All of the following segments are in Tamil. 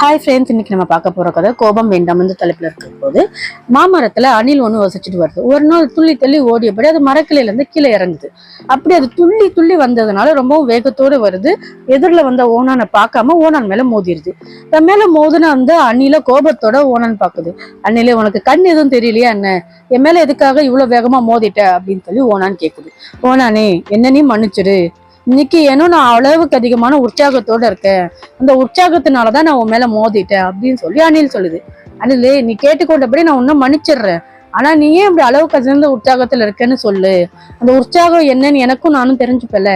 ஹாய் ஃப்ரெண்ட்ஸ் இன்னைக்கு நம்ம பார்க்க போற கதை கோபம் வேண்டாம் வந்து தலைப்புல இருக்கும் போது மாமரத்துல அணில் ஒன்று வசிச்சுட்டு வருது. ஒரு நாள் துள்ளி துள்ளி ஓடியபடி அது மரக்கிளையில இருந்து கீழே இறங்குது. அப்படி அது துள்ளி துள்ளி வந்ததுனால ரொம்பவும் வேகத்தோடு வருது. எதிரில் வந்த ஓனானை பார்க்காம ஓனான் மேல மோதிருது. தன் மேல மோதின அந்த அணில கோபத்தோட ஓனான் பார்க்குது. அண்ணிலே உனக்கு கண் எதுவும் தெரியலையா என்ன? என் மேல எதுக்காக இவ்வளவு வேகமா மோதிட்ட? அப்படின்னு சொல்லி ஓனான் கேக்குது. ஓனானே என்ன நீ மன்னிச்சிடு. இன்னைக்கு ஏனோ நான் அளவுக்கு அதிகமான உற்சாகத்தோட இருக்கேன். அந்த உற்சாகத்தினாலதான் நான் உன் மேல மோதிட்டேன் அப்படின்னு சொல்லி அனில் சொல்லுது. அனில் நீ கேட்டுக்கொண்டபடி நான் உன்னை மன்னிச்சிடுறேன். ஆனா நீ ஏன் இப்படி அளவுக்கு அதிர்ந்த உற்சாகத்துல இருக்கேன்னு சொல்லு. அந்த உற்சாகம் என்னன்னு எனக்கும் நானும் தெரிஞ்சுப்பல.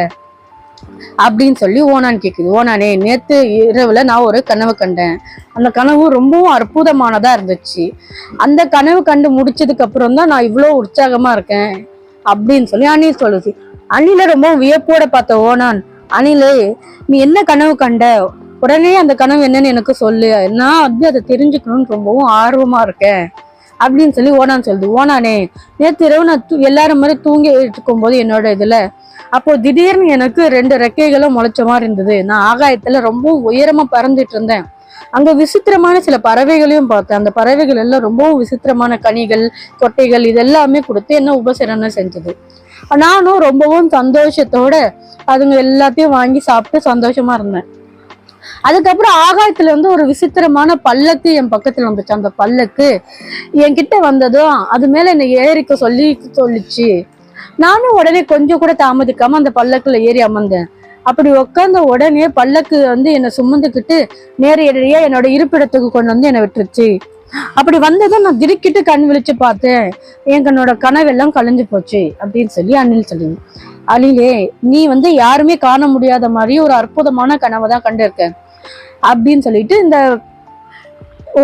அப்படின்னு சொல்லி ஓனான் கேக்குது. ஓனானே நேத்து இரவுல நான் ஒரு கனவு கண்டேன். அந்த கனவு ரொம்பவும் அற்புதமானதா இருந்துச்சு. அந்த கனவு கண்டு முடிச்சதுக்கு அப்புறம் தான் நான் இவ்வளோ உற்சாகமா இருக்கேன் அப்படின்னு சொல்லி அனில் சொல்லுது. அணில ரொம்ப வியப்போட பார்த்த ஓனான் அணிலே நீ என்ன கனவு கண்ட? உடனே அந்த கனவு என்னன்னு எனக்கு சொல்லு. நான் வந்து அதை தெரிஞ்சுக்கணும்னு ரொம்பவும் ஆர்வமா இருக்கேன். அப்படின்னு சொல்லி ஓனான் சொல்லுது. ஓனானே நேற்று இரவு நான் தூ- எல்லாரும் மாதிரி தூங்கி இருக்கும் போது என்னோட இதுல அப்போ திடீர்னு எனக்கு ரெண்டு ரெக்கைகளும் முளைச்ச மாதிரி இருந்தது. நான் ஆகாயத்துல ரொம்ப உயரமா பறந்துட்டு இருந்தேன். அங்க விசித்திரமான சில பறவைகளையும் பார்த்தேன். அந்த பறவைகள் எல்லாம் ரொம்பவும் விசித்திரமான கனிகள் கொட்டைகள் இதெல்லாமே கொடுத்து என்ன உபசரணம் செஞ்சது. நானும் ரொம்பவும் சந்தோஷத்தோட அதுங்க எல்லாத்தையும் வாங்கி சாப்பிட்டு சந்தோஷமா இருந்தேன். அதுக்கப்புறம் ஆகாயத்துல வந்து ஒரு விசித்திரமான பல்லக்கு என் பக்கத்துல வந்துச்சு. அந்த பல்லக்கு என்கிட்ட வந்ததும் அது மேல என்னை ஏறிக்க சொல்லி சொல்லிச்சு. நானும் உடனே கொஞ்சம் கூட தாமதிக்காம அந்த பல்லக்குல ஏறி அமர்ந்தேன். அப்படி உட்கார்ந்த உடனே பல்லக்கு வந்து என்னை சுமந்துக்கிட்டு நேரடியா என்னோட இருப்பிடத்துக்கு கொண்டு வந்து என்னை விட்டுருச்சு. அப்படி வந்ததும் நான் திடுக்கிட்டு கண் விழிச்சு பார்த்தேன். என் கண்ணோட கனவெல்லாம் கலைஞ்சு போச்சு அப்படின்னு சொல்லி அணில் சொல்லுங்க அணிலே நீ வந்து யாருமே காண முடியாத மாதிரி ஒரு அற்புதமான கனவை தான் கண்டிருக்க அப்படின்னு சொல்லிட்டு இந்த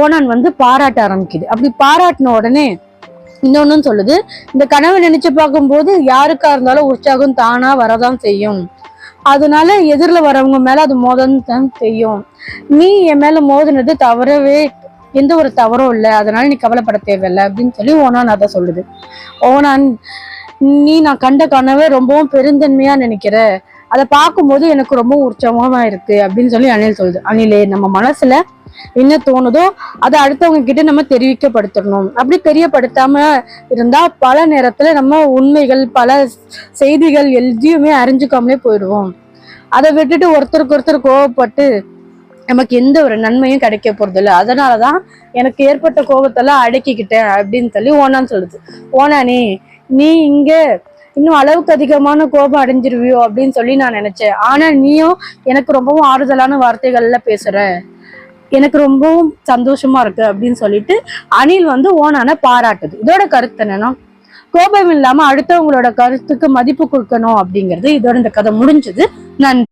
ஓனான் வந்து பாராட்ட ஆரம்பிக்குது. அப்படி பாராட்டின உடனே இன்னொன்னு சொல்லுது இந்த கனவை நினைச்சு பார்க்கும்போது யாருக்கா இருந்தாலும் உற்சாகம் தானா வரதான் செய்யும். அதனால எதிரில் வரவங்க மேலே அது மோதன்னு தான் செய்யும். நீ என் மேலே மோதினது தவறவே எந்த ஒரு தவறும் இல்லை. அதனால நீ கவலைப்பட தேவையில்லை அப்படின்னு சொல்லி ஓனான் அதை சொல்லுது. ஓனான் நீ நான் கண்ட கனவை ரொம்பவும் பெருந்தன்மையா நினைக்கிற. அதை பார்க்கும்போது எனக்கு ரொம்ப உற்சாகமாக இருக்கு. அப்படின்னு சொல்லி அனில் சொல்லுது. அனிலே நம்ம மனசுல என்ன தோணுதோ அதை அடுத்தவங்க கிட்ட நம்ம தெரிவிக்கப்படுத்தணும். அப்படி தெரியப்படுத்தாம இருந்தா பல நேரத்துல நம்ம உண்மைகள் பல செய்திகள் எதையுமே அறிஞ்சுக்காமலே போயிடுவோம். அதை விட்டுட்டு ஒருத்தருக்கு ஒருத்தர் கோவப்பட்டு நமக்கு எந்த ஒரு நன்மையும் கிடைக்க போறது இல்லை அதனாலதான் எனக்கு ஏற்பட்ட கோபத்தெல்லாம் அடக்கிக்கிட்டேன் அப்படின்னு சொல்லி ஓனான்னு சொல்லுது. ஓனானே நீ இங்க இன்னும் அளவுக்கு அதிகமான கோபம் அடைஞ்சிருவியோ அப்படின்னு சொல்லி நான் நினைச்சேன். ஆனா நீயும் எனக்கு ரொம்பவும் ஆறுதலான வார்த்தைகள்ல பேசுற. எனக்கு ரொம்பவும் சந்தோஷமா இருக்கு அப்படின்னு சொல்லிட்டு அனில் வந்து ஓனான பாராட்டுது. இதோட கருத்து என்னன்னா கோபம் இல்லாம அடுத்தவங்களோட கருத்துக்கு மதிப்பு கொடுக்கணும் அப்படிங்கிறது இதோட இந்த கதை முடிஞ்சது. நன்றி.